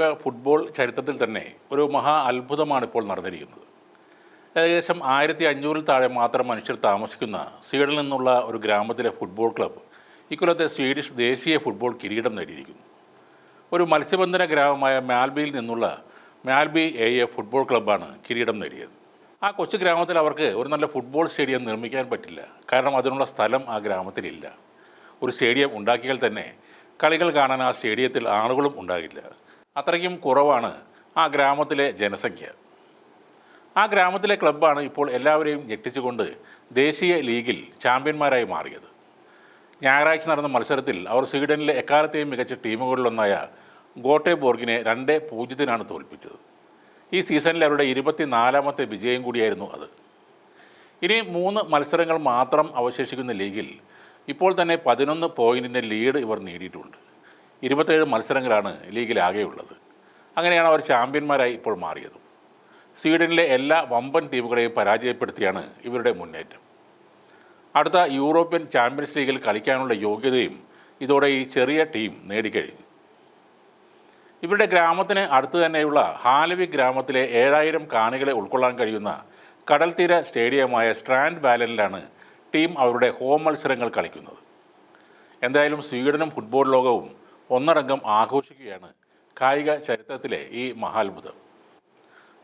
ലോക ഫുട്ബോൾ ചരിത്രത്തിൽ തന്നെ ഒരു മഹാ അത്ഭുതമാണ് ഇപ്പോൾ നടന്നിരിക്കുന്നത്. ഏകദേശം ആയിരത്തി അഞ്ഞൂറിൽ താഴെ മാത്രം മനുഷ്യർ താമസിക്കുന്ന സ്വീഡനിൽ നിന്നുള്ള ഒരു ഗ്രാമത്തിലെ ഫുട്ബോൾ ക്ലബ്ബ് ഇക്കൊല്ലത്തെ സ്വീഡിഷ് ദേശീയ ഫുട്ബോൾ കിരീടം നേടിയിരിക്കുന്നു. ഒരു മത്സ്യബന്ധന ഗ്രാമമായ മാൽബിയിൽ നിന്നുള്ള മാൽബി എ എ ഫുട്ബോൾ ക്ലബ്ബാണ് കിരീടം നേടിയത്. ആ കൊച്ചു ഗ്രാമത്തിൽ അവർക്ക് ഒരു നല്ല ഫുട്ബോൾ സ്റ്റേഡിയം നിർമ്മിക്കാൻ പറ്റില്ല. കാരണം അതിനുള്ള സ്ഥലം ആ ഗ്രാമത്തിലില്ല ഒരു സ്റ്റേഡിയം ഉണ്ടാക്കിയാൽ തന്നെ കളികൾ കാണാൻ ആ സ്റ്റേഡിയത്തിൽ ആളുകളും ഉണ്ടാകില്ല. അത്രയ്ക്കും കുറവാണ് ആ ഗ്രാമത്തിലെ ജനസംഖ്യ. ആ ഗ്രാമത്തിലെ ക്ലബ്ബാണ് ഇപ്പോൾ എല്ലാവരെയും ഞെട്ടിച്ചുകൊണ്ട് ദേശീയ ലീഗിൽ ചാമ്പ്യന്മാരായി മാറിയത്. ഞായറാഴ്ച നടന്ന മത്സരത്തിൽ അവർ സ്വീഡനിലെ എക്കാലത്തെയും മികച്ച ടീമുകളിലൊന്നായ ഗോട്ടേബോർഗിനെ രണ്ട് പൂജ്യത്തിനാണ് തോൽപ്പിച്ചത്. ഈ സീസണിൽ അവരുടെ ഇരുപത്തിനാലാമത്തെ വിജയം കൂടിയായിരുന്നു അത്. ഇനി മൂന്ന് മത്സരങ്ങൾ മാത്രം അവശേഷിക്കുന്ന ലീഗിൽ ഇപ്പോൾ തന്നെ പതിനൊന്ന് പോയിന്റിന്റെ ലീഡ് ഇവർ നേടിയിട്ടുണ്ട്. ഇരുപത്തേഴ് മത്സരങ്ങളാണ് ലീഗിലാകെയുള്ളത്. അങ്ങനെയാണ് അവർ ചാമ്പ്യന്മാരായി ഇപ്പോൾ മാറിയത്. സ്വീഡനിലെ എല്ലാ വമ്പൻ ടീമുകളെയും പരാജയപ്പെടുത്തിയാണ് ഇവരുടെ മുന്നേറ്റം. അടുത്ത യൂറോപ്യൻ ചാമ്പ്യൻസ് ലീഗിൽ കളിക്കാനുള്ള യോഗ്യതയും ഇതോടെ ഈ ചെറിയ ടീം നേടിക്കഴിഞ്ഞു. ഇവരുടെ ഗ്രാമത്തിന് അടുത്ത് തന്നെയുള്ള ഹാലവി ഗ്രാമത്തിലെ ഏഴായിരം കാണികളെ ഉൾക്കൊള്ളാൻ കഴിയുന്ന കടൽത്തീര സ്റ്റേഡിയമായ സ്ട്രാൻഡ് ബാലനിലാണ് ടീം അവരുടെ ഹോം മത്സരങ്ങൾ കളിക്കുന്നത്. എന്തായാലും സ്വീഡനും ഫുട്ബോൾ ലോകവും ഒന്നടങ്കം ആഘോഷിക്കുകയാണ് കായിക ചരിത്രത്തിലെ ഈ മഹാത്ഭുതം.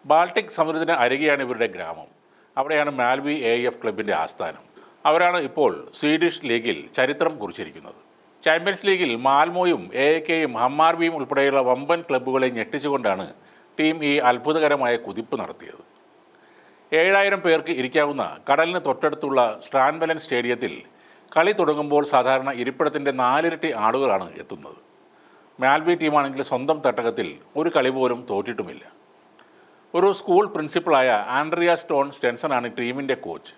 ബാൾട്ടിക് സമുദ്രത്തിന് അരികെയാണ് ഇവരുടെ ഗ്രാമം. അവിടെയാണ് മാൽവി എ എഫ് ക്ലബിന്റെ ആസ്ഥാനം. അവരാണ് ഇപ്പോൾ സ്വീഡിഷ് ലീഗിൽ ചരിത്രം കുറിച്ചിരിക്കുന്നത്. ചാമ്പ്യൻസ് ലീഗിൽ മാൽമോയും എ കെയും ഹമ്മാർബിയും ഉൾപ്പെടെയുള്ള വമ്പൻ ക്ലബ്ബുകളെ ഞെട്ടിച്ചുകൊണ്ടാണ് ടീം ഈ അത്ഭുതകരമായ കുതിപ്പ് നടത്തിയത്. ഏഴായിരം പേർക്ക് ഇരിക്കാവുന്ന കടലിന് തൊട്ടടുത്തുള്ള സ്ട്രാൻബലൻ സ്റ്റേഡിയത്തിൽ കളി തുടങ്ങുമ്പോൾ സാധാരണ ഇരിപ്പിടത്തിന്റെ നാലിരട്ടി ആളുകളാണ് എത്തുന്നത്. മാൽബി ടീമാണെങ്കിൽ സ്വന്തം തട്ടകത്തിൽ ഒരു കളി പോലും തോറ്റിട്ടുമില്ല. ഒരു സ്കൂൾ പ്രിൻസിപ്പളായ ആൻഡ്രിയ സ്റ്റോൺ സ്റ്റെൻസണാണ് ടീമിന്റെ കോച്ച്.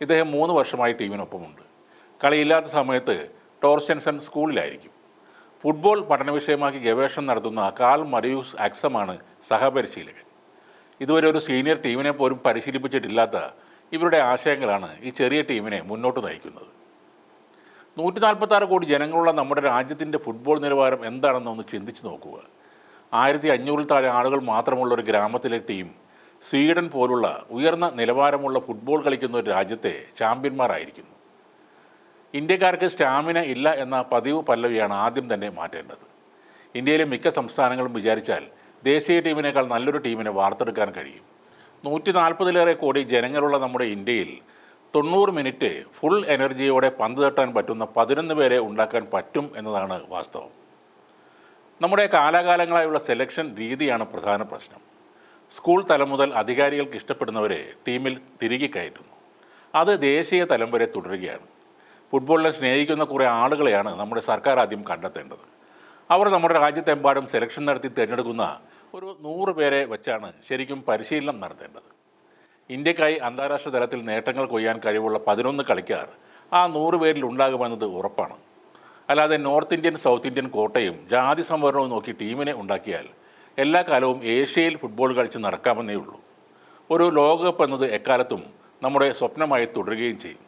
ഇദ്ദേഹം മൂന്ന് വർഷമായി ടീമിനൊപ്പമുണ്ട്. കളിയില്ലാത്ത സമയത്ത് ടോർസ്റ്റെൻസൺ സ്കൂളിലായിരിക്കും. ഫുട്ബോൾ പഠന വിഷയമാക്കി ഗവേഷണം നടത്തുന്ന കാൽ മറിയൂസ് ആക്സമാണ് സഹപരിശീലകൻ. ഇതുവരെ ഒരു സീനിയർ ടീമിനെ പോലും പരിശീലിപ്പിച്ചിട്ടില്ലാത്ത ഇവരുടെ ആശയങ്ങളാണ് ഈ ചെറിയ ടീമിനെ മുന്നോട്ട് നയിക്കുന്നത്. നൂറ്റി നാൽപ്പത്താറ് കോടി ജനങ്ങളുള്ള നമ്മുടെ രാജ്യത്തിന്റെ ഫുട്ബോൾ നിലവാരം എന്താണെന്ന് ഒന്ന് ചിന്തിച്ച് നോക്കുക. ആയിരത്തി അഞ്ഞൂറിൽ താഴെ ആളുകൾ മാത്രമുള്ള ഒരു ഗ്രാമത്തിലെ ടീം സ്വീഡൻ പോലുള്ള ഉയർന്ന നിലവാരമുള്ള ഫുട്ബോൾ കളിക്കുന്ന ഒരു രാജ്യത്തെ ചാമ്പ്യന്മാരായിരിക്കുന്നു. ഇന്ത്യക്കാർക്ക് സ്റ്റാമിന ഇല്ല എന്ന പതിവ് പല്ലവിയാണ് ആദ്യം തന്നെ മാറ്റേണ്ടത്. ഇന്ത്യയിലെ മിക്ക സംസ്ഥാനങ്ങളും വിചാരിച്ചാൽ ദേശീയ ടീമിനേക്കാൾ നല്ലൊരു ടീമിനെ വാർത്തെടുക്കാൻ കഴിയും. നൂറ്റി നാൽപ്പതിലേറെ കോടി ജനങ്ങളുള്ള നമ്മുടെ ഇന്ത്യയിൽ തൊണ്ണൂറ് മിനിറ്റ് ഫുൾ എനർജിയോടെ പന്ത് തട്ടാൻ പറ്റുന്ന പതിനൊന്ന് പേരെ ഉണ്ടാക്കാൻ പറ്റും എന്നതാണ് വാസ്തവം. നമ്മുടെ കാലാകാലങ്ങളായുള്ള സെലക്ഷൻ രീതിയാണ് പ്രധാന പ്രശ്നം. സ്കൂൾ തലം മുതൽ അധികാരികൾക്ക് ഇഷ്ടപ്പെടുന്നവരെ ടീമിൽ തിരികെ കയറ്റുന്നു. അത് ദേശീയ തലം വരെ തുടരുകയാണ്. ഫുട്ബോളിനെ സ്നേഹിക്കുന്ന കുറേ ആളുകളെയാണ് നമ്മുടെ സർക്കാർ ആദ്യം കണ്ടെത്തേണ്ടത്. അവർ നമ്മുടെ രാജ്യത്തെമ്പാടും സെലക്ഷൻ നടത്തി തിരഞ്ഞെടുക്കുന്ന ഒരു നൂറ് പേരെ വെച്ചാണ് ശരിക്കും പരിശീലനം നടത്തേണ്ടത്. ഇന്ത്യക്കായി അന്താരാഷ്ട്ര തലത്തിൽ നേട്ടങ്ങൾ കൊയ്യാൻ കഴിവുള്ള പതിനൊന്ന് കളിക്കാർ ആ നൂറ് പേരിൽ ഉണ്ടാകുമെന്നത് ഉറപ്പാണ്. അല്ലാതെ നോർത്ത് ഇന്ത്യൻ സൗത്ത് ഇന്ത്യൻ കോട്ടയും ജാതി സംവരണവും നോക്കി ടീമിനെ ഉണ്ടാക്കിയാൽ എല്ലാ കാലവും ഏഷ്യയിൽ ഫുട്ബോൾ കളിച്ച് നടക്കാമെന്നേ ഉള്ളൂ. ഒരു ലോകകപ്പ് എന്നത് എക്കാലത്തും നമ്മുടെ സ്വപ്നമായി തുടരുകയും ചെയ്യും.